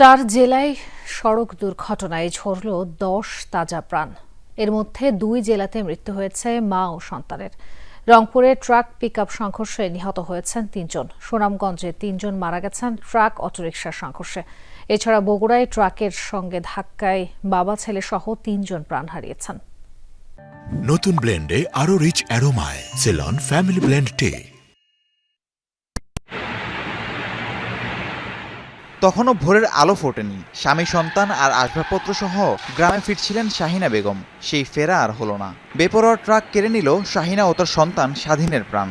চার জেলায় সড়ক দুর্ঘটনায় ঝরল দশ তাজা প্রাণ। এর মধ্যে দুই জেলাতে মৃত্যু হয়েছে মা ও সন্তানের। রংপুরে ট্রাক পিকআপ সংঘর্ষে নিহত হয়েছেন তিনজন। সুনামগঞ্জে তিনজন মারা গেছেন ট্রাক অটোরিকশার সংঘর্ষে। এছাড়া বগুড়ায় ট্রাকের সঙ্গে ধাক্কায় বাবা, ছেলে সহ তিনজন প্রাণ হারিয়েছেন। নতুন ব্লেন্ডে আরও রিচ অ্যারোমায় সেলন ফ্যামিলি ব্লেন্ড টে তখনও ভোরের আলো ফোটেনি। স্বামী সন্তান আর আসবাবপত্র সহ গ্রামে ফিরছিলেন শাহিনা বেগম। সেই ফেরা আর হলো না। বেপরোয়া ট্রাক কেড়ে নিল শাহিনা ও তার সন্তান স্বাধীনের প্রাণ।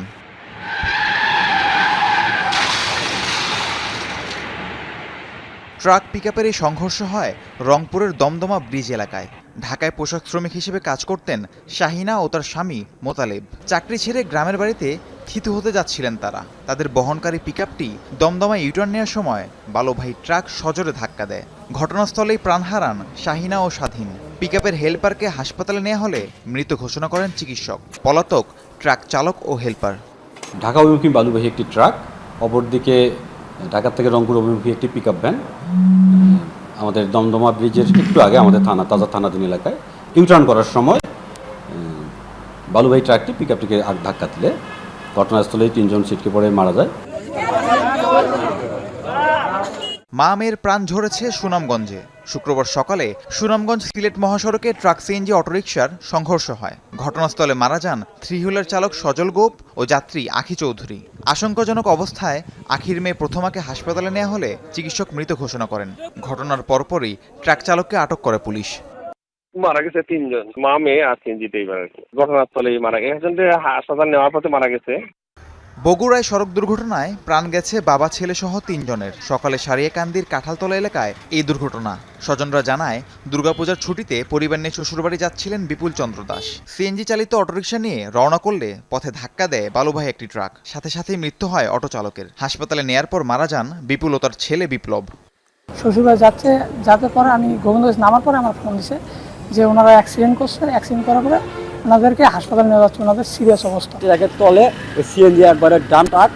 ট্রাক পিকআপের এই সংঘর্ষ হয় রংপুরের দমদমা ব্রিজ এলাকায়। ঢাকায় পোশাক শ্রমিক হিসেবে কাজ করতেন শাহিনা ও তার স্বামী মোতালেব। চাকরি ছেড়ে গ্রামের বাড়িতে থিতু হতে যাচ্ছিলেন তারা। তাদের বহনকারী পিকআপটি দমদমা ইউটার্ন নেওয়ার সময় বালুভাই ট্রাক সজোরে ধাক্কা দেয়। ঘটনাস্থলেই প্রাণ হারান শাহিনা ও স্বাধীন। পিকআপের হেলপারকে হাসপাতালে নেওয়া হলে মৃত ঘোষণা করেন চিকিৎসক, পলাতক, ট্রাক চালক ও হেলপার। ঢাকা অভিমুখী বালুবাহী একটি ট্রাক, অপরদিকে ঢাকা থেকে রংপুর অভিমুখী একটি পিক আপ ভ্যান আমাদের দমদমা ব্রিজের একটু আগে আমাদের থানা, তাজা থানাধীন এলাকায় ইউটার্ন করার সময় বালুবাহী ট্রাকটি পিক আপটিকে ধাক্কা দিলে। ঘটনাস্থলেই তিনজন ছিটকে পড়ে মারা যায়। মা মেয়ের প্রাণ ঝরেছে সুনামগঞ্জে। শুক্রবার সকালে সুনামগঞ্জ সিলেট মহাসড়কে ট্রাক সিএনজি অটোরিকশার সংঘর্ষ হয়। ঘটনাস্থলে মারা যান থ্রি হুইলার চালক সজল গোপ ও যাত্রী আখি চৌধুরী। আশঙ্কাজনক অবস্থায় আখির মেয়ে প্রথমাকে হাসপাতালে নেওয়া হলে চিকিৎসক মৃত ঘোষণা করেন। ঘটনার পরপরই ট্রাক চালককে আটক করে পুলিশ। মারা গেছে তিনজন মা মেয়ে আর সিএনজিতে এবার আর কি। ঘটনাস্থলে মারা গেছে। একজনকে হাসপাতাল নেওয়ার পথে মারা গেছে। বগুড়ায় সড়ক দুর্ঘটনায় প্রাণ গেছে বাবা ছেলে সহ তিনজনের। সকালে সারিয়াকান্দির কাঁঠালতলা এলাকায় এই দুর্ঘটনা। স্বজনরা জানায় দুর্গাপূজার ছুটিতে পরিবার নিয়ে শ্বশুরবাড়ি যাচ্ছিলেন বিপুল চন্দ্র দাস। সিএনজি চালিত অটোরিকশা নিয়ে রওনা করলে পথে ধাক্কা দেয় বালুভাই একটি ট্রাক। সাথে সাথেই মৃত্যু হয় অটো চালকের। হাসপাতালে নেয়ার পর মারা যান বিপুল ও তার ছেলে বিপ্লব। শ্বশুরবাড়ি যাচ্ছে যাতে পরে আমি গোবিন্দগঞ্জ নামার পরে আমার ফোন দিছে যে ওনারা অ্যাক্সিডেন্ট করছে অ্যাক্সিডেন্ট করার পরে ওনাদেরকে হাসপাতালে নেওয়া যাচ্ছে ওনাদের সিরিয়াস অবস্থা। ট্রাকের তলে ওই সিএনজি একবারে ডাম ট্রাক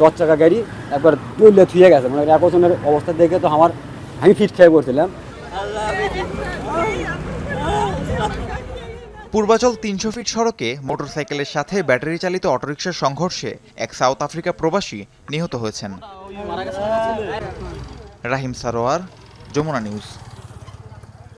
দশ চাকা গাড়ি একবার দুলে থুয়ে গেছে। মানে এক ওজনের অবস্থা দেখে তো আমার আমি ফিট খেয়ে পড়ছিলাম। পূর্বাচল তিনশো ফিট সড়কে মোটরসাইকেলের সাথে ব্যাটারি চালিত অটোরিকশার সংঘর্ষে এক সাউথ আফ্রিকা প্রবাসী নিহত হয়েছেন। রাহিম সারোয়ার যমুনা নিউজ।